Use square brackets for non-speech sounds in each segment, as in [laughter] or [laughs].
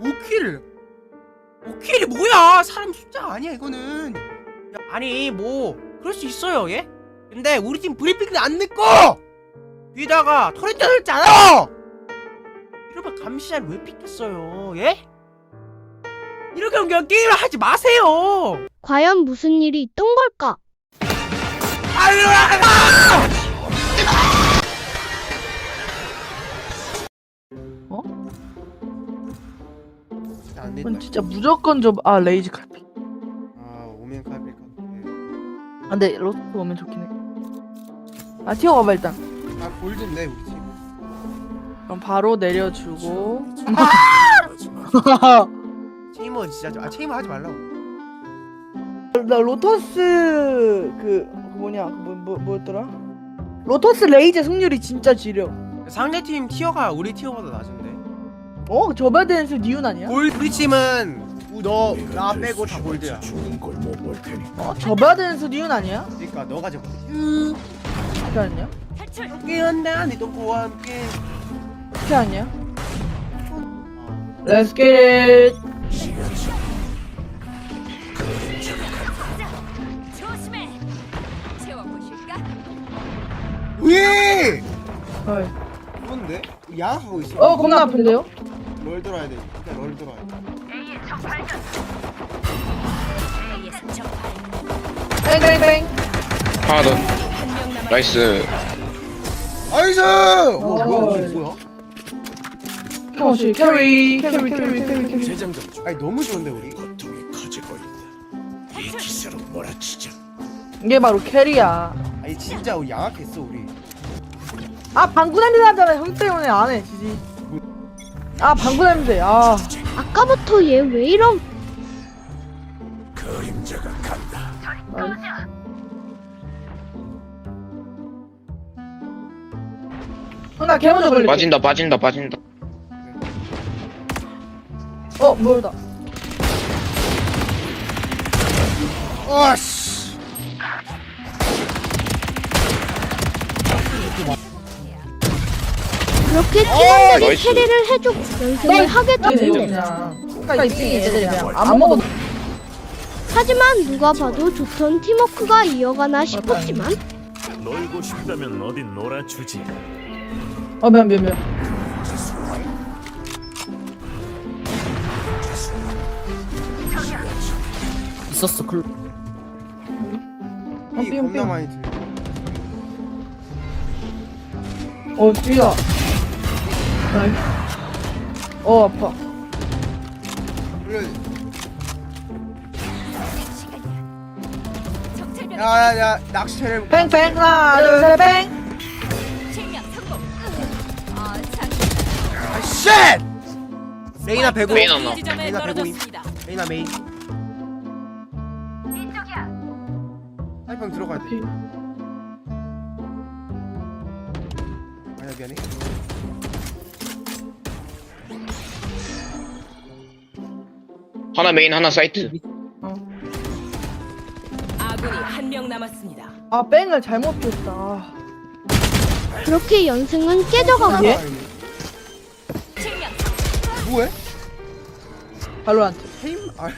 5킬 5킬이 뭐야 사람 숫자 아니야 이거는 야, 아니 뭐 그럴 수 있어요 예? 근데 우리 팀 브리핑도 안 듣고 뒤에다가 터렛 뜯었잖아 이러면 감시자를 왜 픽했어요 예? 이렇게 하면 그냥 게임을 하지 마세요 과연 무슨 일이 있던 걸까? 아유 어? 이건 진짜 무조건 좀아 레이지 칼피. 아 오면 카빌 카빌 아 근데 로스트 오면 좋긴 해. 아 튀어가봐 일단. 아 골든데 우리 팀 그럼 바로 내려주고. [laughs] 체이머 진짜 좀- 아 체이머 하지 말라고 나 로터스 그, 그 뭐냐 그 뭐, 뭐 뭐였더라? 로터스 레이즈 승률이 진짜 지려. 상대 팀 티어가 우리 티어보다 낮은데 어 저바덴스 니운 아니야? 골 우리 팀은 너나 빼고 다 골드야 어 저바덴스 니운 아니야? 그러니까 너가 잡고 어떻게 아니야? 한다 니 똥꼬와 함께 어떻게 아니야? Let's get it. 조심해. 채워보실까? 왜? 어이. 그런데? 양하고 있어 어 겁나 아픈데요? 롤 들어야 돼 그냥 롤 들어야 돼. 뺑뺑뺑. 하나 더. 나이스 나이스! 오 어. 뭐야 이게 뭐야? 캐머시 캐리 캐리 캐리 캐리 캐리. 아니 너무 좋은데 우리 이게 바로 캐리야. 아니 진짜 우리 양악했어 우리 아 방구 냄새 나잖아 형 때문에 안해 지지. 아 방구 냄새 아. 아까부터 얘 왜 이럼? 형나 개 먼저 걸릴게. 빠진다 빠진다 빠진다 어 뭐다. 어씨 그렇게 팀원들이 나이스. 캐리를 해주고 연승을 하게 네, 되고 그냥. 그러니까 이층 애들이 그냥 아무것도 하지만 누가 봐도 좋던 팀워크가 이어가나 싶었지만 놀고 싶다면 어디 놀아주지. 어 미안 미안 미안. 있었어 글. 이 삐용, 겁나 삐용. 많이 들려 어 뛰다. 어 아파. 야야야 낚시채를 팽팽 하나 둘셋 팽. 실명 성공. 아, 참. 아 쉣! 레이나 105 메인 하나 지점에 레이나 105임 떨어졌습니다. 레이나 메인 하이팡 들어가야 돼 아니야 미안해 하나 메인 하나 사이트 아군이 한 명 남았습니다. 아 뺑을 잘못 줬다. 그렇게 연승은 깨져가고 예? 뭐해? 발로란트. 테임? 아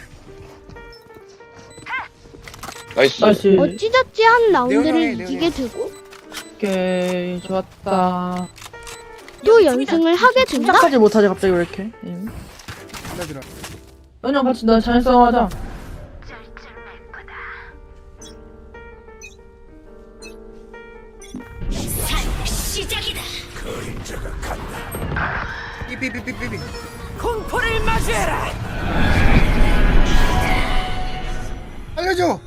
나이스 나이스. 어찌저찌한 라운드를 네오네오네, 이기게 되고 오케이 좋았다. 또 연승을 하게 된다? 침착하지 못하지 갑자기 왜 이렇게? 음. 얘들아 연영 같이 나잘 싸워하자. 시작이다. 삐삐삐삐삐삐 공포를 마주해라. 알려줘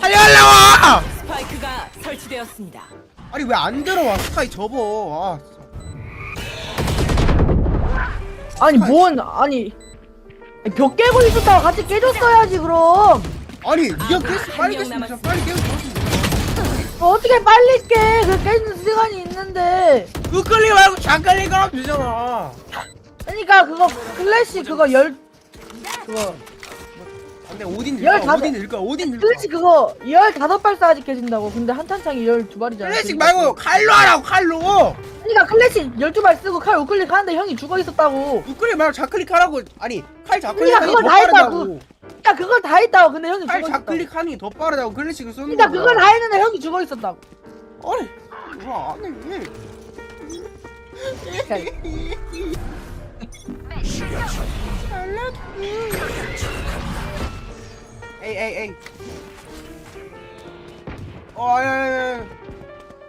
알려달라고! 스파이크가 설치되었습니다. 아니 왜 안 들어와 스카이 접어 아 아니 뭔 아니 아니, 벽 깨고 있었다가 같이 깨줬어야지 그럼. 아니 니가 깼어 빨리 한명 깼으면 진짜 빨리 깨워 어, 어떻게 빨리 깨? 그 깨는 시간이 있는데. 그 끌리 말고 잠끌리 가면 되잖아 그러니까 그거 클래시 그거 열 그거 근데 오딘 열 늘까 다섯- 오딘 늘까 오딘 늘까 클래식 그거 15발 쏴야지 깨진다고. 근데 한탄창이 12발이잖아 클래식 말고 칼로 하라고 칼로! 그러니까 클래식 12발 쓰고 칼 우클릭 하는데 형이 죽어 있었다고. 우클릭 말고 좌클릭 하라고. 아니 칼 좌클릭 그러니까 하는 게 그걸 더 다. 빠르다고. 그러니까 그걸 다 했다고. 근데 형이 칼 죽어 있었다고. 좌클릭 하는 게 더 빠르다고. 클래식을 쏘는 그러니까 거야. 그걸 다 했는데 형이 죽어 있었다고. 아니. 뭐야 안해 [laughs] 에이 에이 에이. 어 아야야야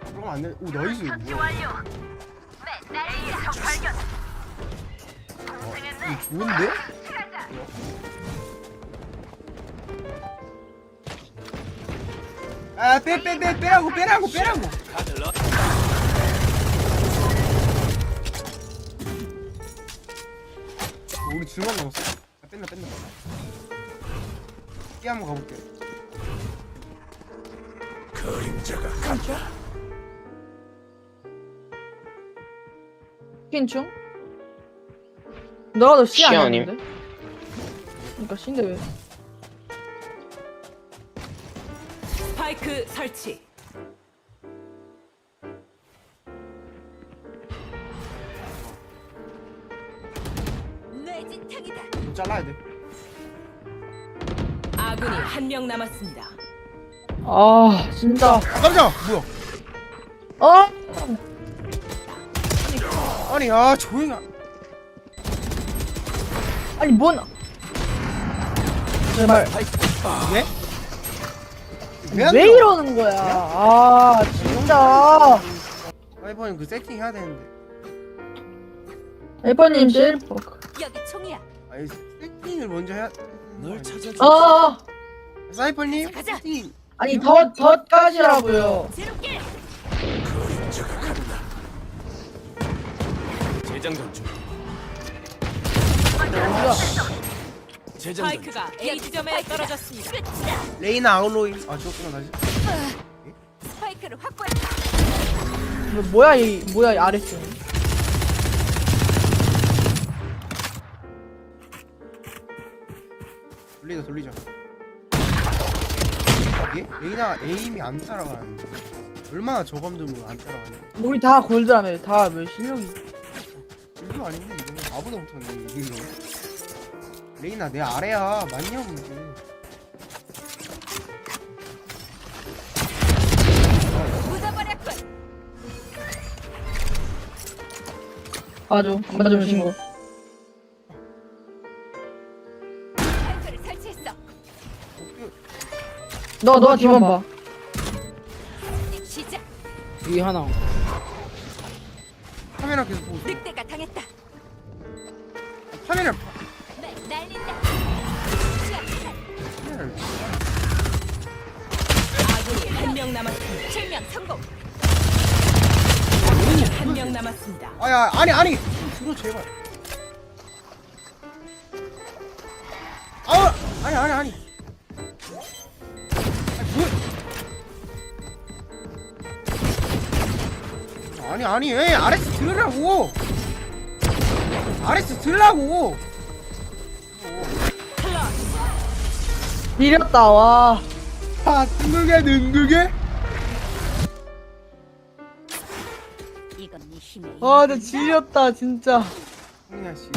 그러면 안돼. 오 나이스. 뭐야 어, 이거 좋은데? 아, 빼, 빼, 빼, 빼라고, 빼라고, 빼라고. 어, 우리 줄만 넘었어. 아, 뺀다, 뺀다. 끼 한번 가볼게. 킨충 너가 너 C C 아니었는데? 그러니까 C인데 왜 스파이크 설치. 한 명 남았습니다. 아 진짜 아, 깜짝아! 뭐야? 어? 아니, 아, 조용히. 하- 아니 뭔 제발 예? 안왜 들어? 이러는 거야 아 진짜 아이번엔 그 세팅 해야 되는데. 에버님 셀프 여기 총이야. 아니, 세팅을 먼저 해야. 널 찾아. 아 사이퍼님? 가자. 세팅. 아니 더 더까지라고요 제로길. 재장전 중. 재장전 중. 스파이크가 A 지점에 떨어졌습니다. 레이나 아웃로이. 아, 죽었구나, 다시. 스파이크를 확보해. 이거 뭐야 이 뭐야 이 아래쪽 돌리자, 돌리자. 예? 레이나 에임이 안 따라가는데. 얼마나 저감도면 안 따라가냐. 우리 다 골드라며 다왜 실력이 이거 아닌데, 이거. 아무도 못하네, 이거. 레이나 내 아래야. 맞냐고, 이제. 묻어버렸군. 맞아 맞아 신고 너 너가 뒤만 봐 시작. 여기 하나 카메라 계속 보고 있어. 늑대가 당했다. 카메라, 날 날린다. 시야 차단. 카메라를. 아군이 한 명 남았습니다. 실명 성공. 한 명 남았습니다. 아야, 아니, 아니! 좀 들어, 제발. 아! 아니, 아니. 아니, 아니, 아니, 왜? RS 들으라고! RS 들라고! 미렸다 와 아, 능글게, 능글게? 이건 네 힘의 와, 근데 지렸다, 진짜. 홍야 씨.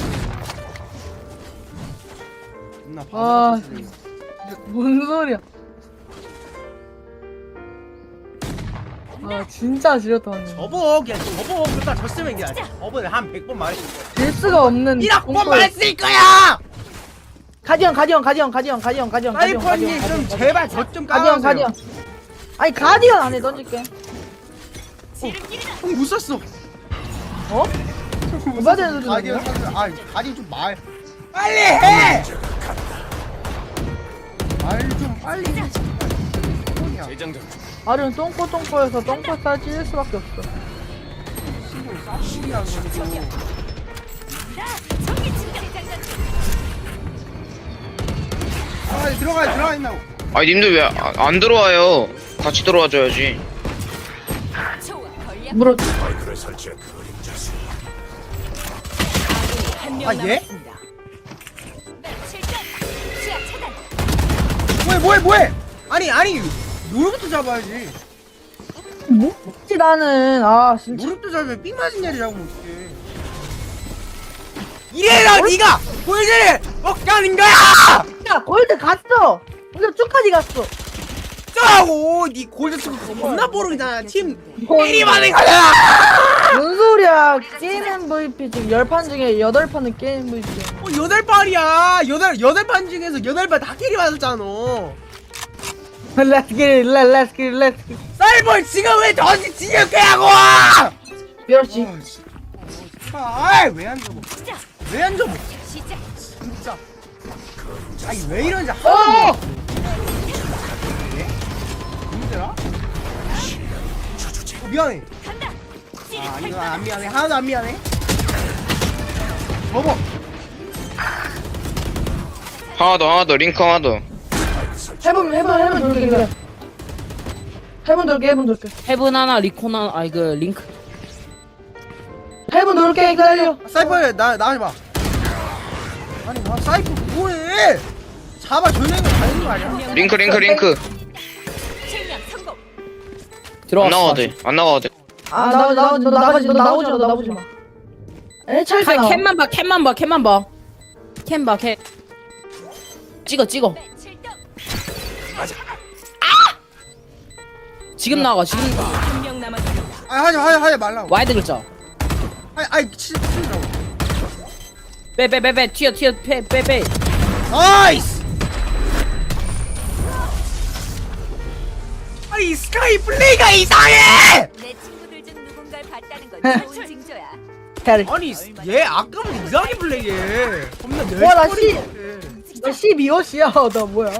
존나 아, 바보 같은 뭔 소리야. 아, 진짜 지렸다, 완전. 접어, 그냥 접어. 그러다 졌으면 그냥 접어. 한 100번 말했을 될 수가 없는. 1억 번 공포. 말했을 거야! 가디언, 가디언, 가디언, 가디언, 가디언, 가디언, 가디언. 사이퍼님 가디언, 좀 가디언. 제발 저좀 가디언, 까주세요. 가디언. 아니, 가디언 안에 던질게. 형못 샀어. 어? 전에 던졌는데? 가디언 샀어. 아, 가디언 좀 말. 빨리 해! 말 좀 빨리 해. 뭐냐. 재장전 중. 아련 똥꼬똥꼬여서 똥꼬 싸질 수밖에 없어. 아, 들어가, 들어가 있나. 아니 님들 왜 안 들어와요? 같이 들어와줘야지. 물어. 아, 예? 시야 차단 뭐해 뭐해 뭐해 아니 아니 노력부터 잡아야지. 뭐? 지 나는. 아 진짜. 노력도 잡으면 삥 맞은 애를 잡으면 어떡해. 이래라 니가! 골드를 먹자는 거야! 야 골드 갔어! 골드 쭉까지 갔어. 짜고! 니 골드 쓰고 겁나 뽀록이잖아 팀 뭐, 때리 맞는 거잖아 뭔 소리야? 게임 MVP 지금 10판 중에 8판은 게임 MVP. 어 여덟 발이야. 여덟 여덟 판 중에서 여덟 발다 캐리 맞았잖아 Let's get it let's get it let's get it. 쌀벌 지금 왜 저지 지겹게 하고 그렇지 아왜안 접어? 왜안 접어? 시작. 진짜. 아니 왜 이런지 어! 하나도 힘들어? 어, 미안해. 간다. 아 이거 안 미안해. 하나도 안 미안해. 접어. 하나 더 하나 더 링크 하나 더 해본 해본 해본 돌게 그래 해본 돌게 해본 돌게 헤븐 하나 리콘 하나 아이 그 링크. 해본 돌게 기다려. 아, 사이퍼 나 나가지 마 아니 나 사이퍼 뭐해? 잡아 조용히 가는 거 아니야? 링크 링크 링크. 성공. 안 들어왔어. 나와도 돼안 나와도 돼. 아나나 나, 너 나가지 너 나오지 마 너 나오지 마. 에, 나와 캔만 봐 캔만 봐 캔만 봐캔봐캔. 찍어 찍어 출동. 지금 나가 지금 한명 남았습니다. 아 하지 하지 하지 말라고. 와이드 글자. 아니 아니 치 치라고. 빼빼빼빼 튀어 튀어 빼빼빼. 나이스! 아니 스카이 플레이가 이상해! 내 친구들 중 누군가를 봤다는 건 좋은 징조야. 캐리 아니 얘 아까부터 이상하게 플레이해 겁나 내 와, 나 씨. 같아. 너 12호시야. 나 뭐야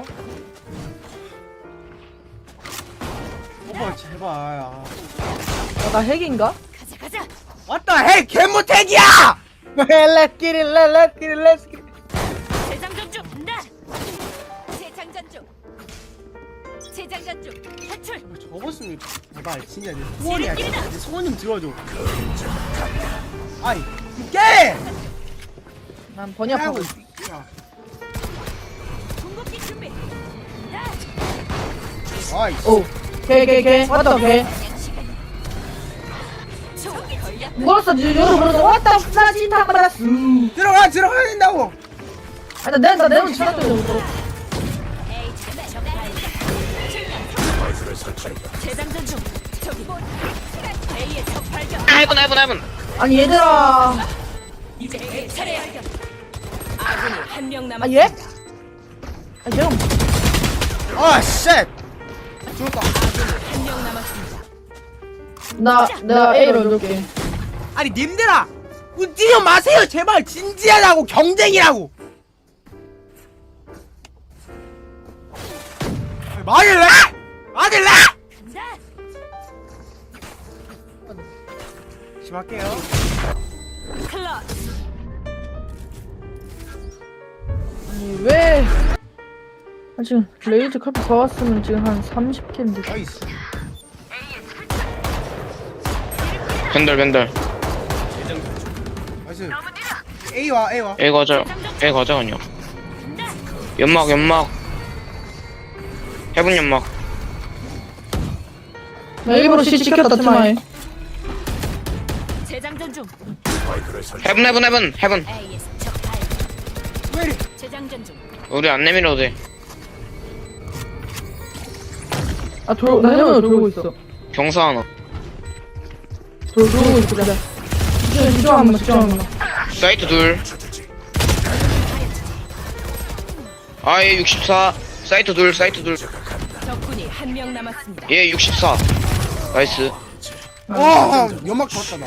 오빠 제발 아. 아, 나 핵인가? 가자 가자. 왔다 해 개모택이야 Let's get it let's get it let's get it 재장전 중. 간다. 재장전 중. 재장전 중. 탈출. 접었으면 제발 진짜 내 소원이야 내 소원 좀 들어줘 아이 깨 난 번역하고 있어 궁극기 준비. 아이 오 개개개 왔다 개. 물었어 여러 물었어 왔다 나 진탕 받았어 들어가 들어가야 된다고 아나 내가 내가 발견. 해븐 해븐 해븐 아니 얘들아 이제 A 차례 발견. 아군이 한명 아. 얘? 아 얘가 아쉣 죽었다 한명 남았습니다. 나 내가 A로 넣을게 아니 님들아 웃지려 마세요 제발 진지하다고 경쟁이라고 맞을래? 맞을래? 간다. 심할게요 클러치. 아니 왜 아, 지금 레이저 커피 더 왔으면 지금 한 30캔인데. 나이스 벤달 벤달. 나이스. A와 A와. A 가자. A 가자 그냥. 연막 연막. 해븐 연막. 나 일부러 C 찍혔다 재장전 중. 적 발견. 왜 이리 재장전 중. 우리 안 내밀어도 돼 아 돌, 나 해변으로 돌고 있어. 경사 하나? 돌, 돌고 있어. 그래 집중 집중 한 번 집중 한 번. 사이트 둘. 아얘 64 사이트 둘 사이트 적군이 한 명 남았습니다. 둘얘 64 나이스. 와 연막 좋았다 나.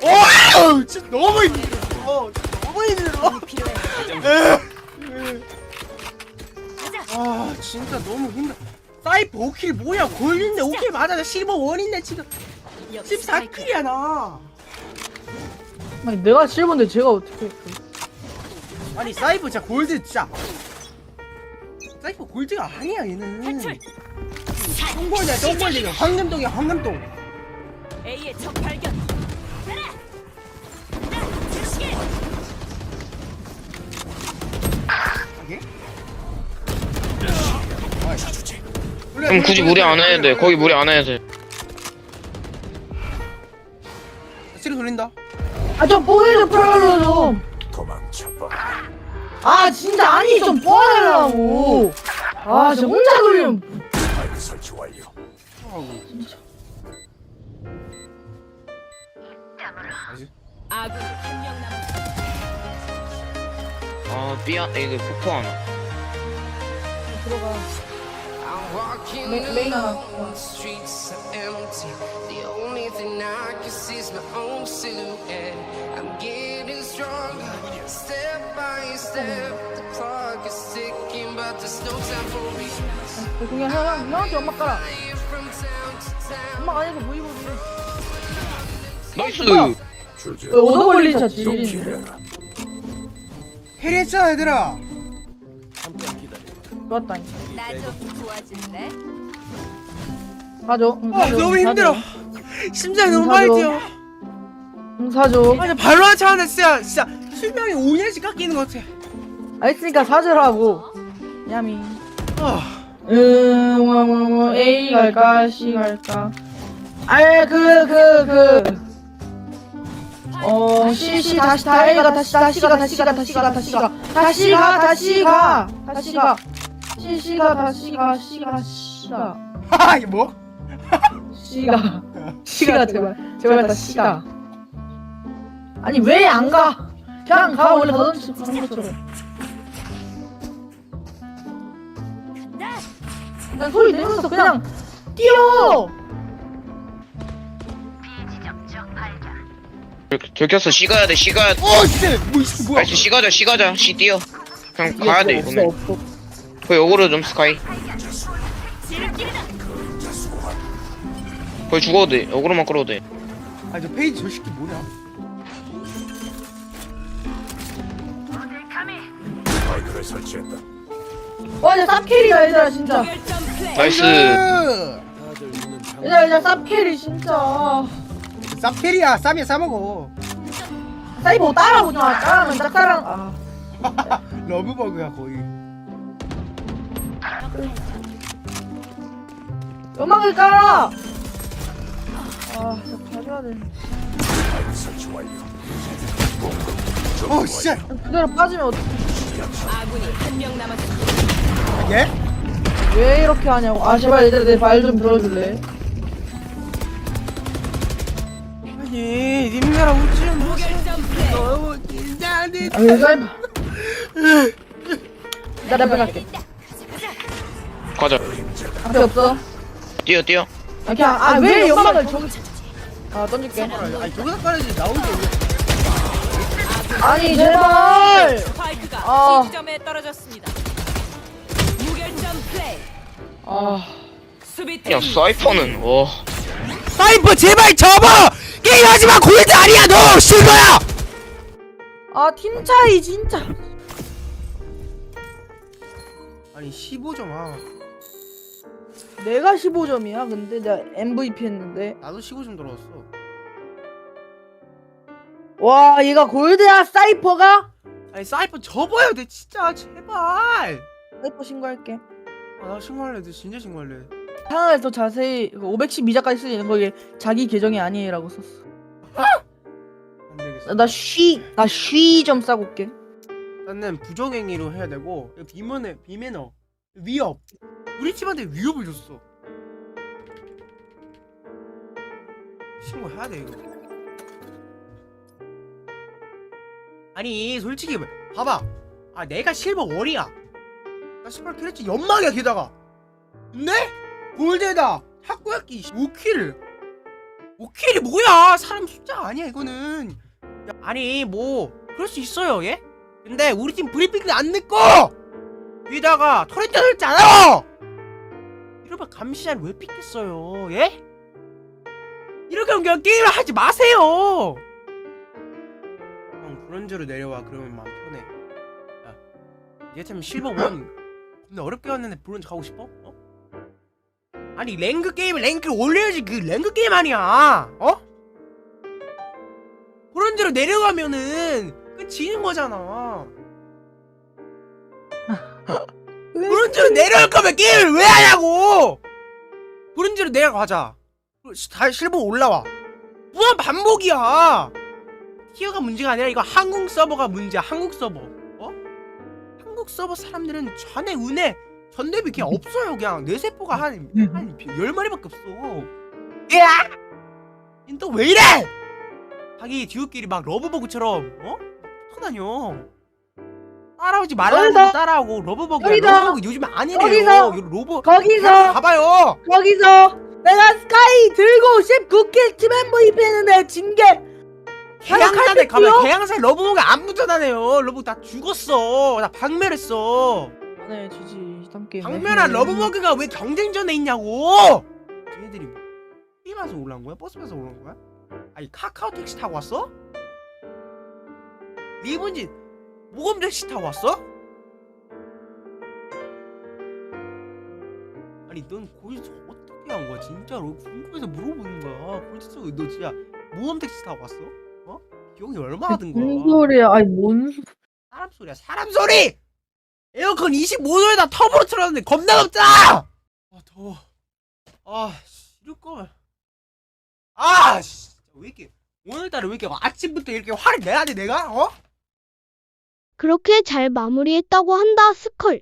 오! 진짜 너무 힘들어. 너무 힘들어. 필요해. 아 진짜 너무 힘들어. 사이프 5킬 뭐야? 골드인데 5킬 맞아 실버 원인데 지금. 14킬이야 나. 아니 내가 실버인데 제가 어떻게 아니 사이프 진짜 골드 진짜. 사이프 골드가 아니야 얘는. 탈출. 똥골이야 똥골이야 황금똥이야 황금똥. A의 적 발견. 그럼 굳이 무리 안 해야 돼. 거기 무리 안 해야 돼. 치료 돌린다 아좀 뽀개 좀 풀어줘 좀. 도망쳐봐. 아 진짜 아니 좀 도와달라고. 아 진짜 혼자 돌리면 스파이크 설치 완료. 한명 남았습니다. 아, 삐아, 이거 폭포 하나. 메- 메인 하나. Streets are empty. The only thing I can see is my own silhouette. I'm getting stronger, step by step. The clock is ticking, but there's no time for me. 그냥 형 형한테 엄마 깔아. Flying from town to town. 엄마 안에서 뭐 입어? 나이스! 주제. 얻어 걸린 차좀 지리는. 기대라. 해냈어 얘들아 좋았다. 나좀 도와줄래? 사줘. 응, 아 사줘. 너무 응, 힘들어 사줘. 심장이 너무 응, 빨리 사줘. 뛰어 응 사줘. 아니 발로 한 차는데 진짜 진짜 수명이 5년씩 깎이는 것 같아 알았으니까 사주라고. 야미. 아 음, 뭐, 뭐, 뭐, A 갈까, C 갈까? 알, 그, 그, 그. 어, C, C, 다시, 다, A가 다시, 다시 가, 다시 가, 다시 가, 다시 가. 다시 가, 다시 가. 다시 가. C, C가, 다 시 가, C가, C가. 하하 이게 뭐? C가. C가, 제발. 제발 다 C가. 아니, 왜 안 가? 그냥 가, 원래 가던 집 가는 것처럼. 난 소리 내면서 그냥 뛰어! 들- 들켰어. 씨 가야 돼, 씨 가야 돼. 어 진짜 뭐 이게 뭐야 나이스, 씨 가자, 씨 가자. 씨 뛰어. 그냥 가야 돼, 없어, 이거는. 없어. 거기 어그로 좀 스카이. 거기 죽어도 돼. 어그로만 끌어도 돼. 아니 저 페이지 저 새끼 뭐냐 스파이크를 설치했다. 와, 이제 쌉캐리야, 얘들아, 진짜. 나이스. 으, 얘들아, 이제 쌉캐리, 진짜. 쌉캐리야 쌈이야 싸먹어 사이버 따라오지 마. 따라하면 짝따랑. 아. [laughs] 러브버그야 거의 음악을 깔아! 아, 진짜 가져야 설치 완료. 어 진짜 그대로 빠지면 어떡해. 아군이 한 명 남았습니다. 예? 왜 이렇게 하냐고. 아, 제발 얘들아, 내말 좀 들어줄래? 아니 님들아 웃지 마 결점 플레이. 너무 긴장돼 아, 왜 사이버. [laughs] 나 앞에 갈게. 가자. 앞에 없어. 뛰어, 뛰어. 아, 그냥, 아, 왜 연막을 저기. 아, 던질게. 아니 저기다 깔아야지 나오게 아니, 제발! 스파이크가 아. C점에 떨어졌습니다. 무결점 플레이. 아. 수비팀 야, 사이퍼는, 와. 사이퍼 제발 접어 게임하지마 골드 아니야 너 실거야 아, 팀 차이, 진짜. 아니 15점 아 내가 15점이야. 근데 내가 MVP 했는데. 나도 15점 들어왔어 와, 얘가 골드야, 사이퍼가? 아니 사이퍼 접어야 돼 진짜 제발 사이퍼 신고할게. 아 나 신고할래 너 진짜 신고할래 상황을 더 자세히 512자까지 쓰는 거에 자기 계정이 아니에요라고 썼어. 안 되겠어 나 쉬, 나 쉬 좀 싸고 올게. 나는 부정행위로 해야 되고 비매너 비매너 위협 우리 팀한테 위협을 줬어. 신고해야 돼 이거. 아니 솔직히 봐봐. 아 내가 실버 월이야. 나 18캐릭터 연막이야 게다가. 근데 골드에다. 탁구야끼 5킬 5킬이 뭐야? 사람 숫자 아니야 이거는. 야, 아니 뭐 그럴 수 있어요 예? 근데 우리 팀 브리핑도 안 듣고! 위다가 터렛 뜯었잖아 이러면 감시자를 왜 픽했어요 예? 이렇게 하면 그냥 게임을 하지 마세요 형 브론즈로 내려와 그러면 마음 편해 야 얘참 실버 원 근데 어렵게 왔는데 브론즈 가고 싶어? 어? 아니 랭크 게임을 랭크를 올려야지 그 랭크 게임 아니야 어? 브론즈로 내려가면은 그 지는 거잖아 [laughs] 브론즈로 내려올 거면 게임을 왜 하냐고! 브론즈로 내려가자. 다 실버 올라와. 무한 반복이야! 티어가 문제가 아니라 이거 한국 서버가 문제야, 한국 서버. 어? 한국 서버 사람들은 전에 운에 전대비 그냥 없어요, 그냥. 뇌세포가 한, 한 10마리밖에 없어. 야! 너왜 이래! 자기 듀오끼리 막 러브버그처럼, 어? 터 다녀. 따라오지 말라는 거기서- 따라오고 러브버그야 거기서- 러브버그 요즘에 아니래요. 거기서- 이거 로버 거기서 가봐요. 거기서 내가 스카이 들고 19킬 팀 MVP 했는데 진게 개양산에 칼 가면 뺐지요? 개양산 러브버그 안 붙어다녀요. 러브버그 다 죽었어. 나 박멸했어. 네 지지 함께 박멸한 러브버그가 왜 경쟁전에 있냐고! 뭐 게임에서 올라온 거야? 버스에서 올라온 거야? 아니 카카오 택시 타고 왔어? 리본지 모범 택시 타고 왔어? 아니 넌 거기서 어떻게 한 거야 진짜로 궁금해서 물어보는 거야 거기서 너 진짜 모범 택시 타고 왔어? 어? 기억이 얼마나 든 거야 무슨 소리야 아니 뭔 소- 사람 소리야 사람 소리! 에어컨 25도에다 터보로 틀었는데 겁나 덥다! 아 더워 아 이럴 거면 아 씨, 왜 이렇게 오늘따라 왜 이렇게 아침부터 이렇게 화를 내야 돼 내가? 어? 그렇게 잘 마무리했다고 한다 스컬.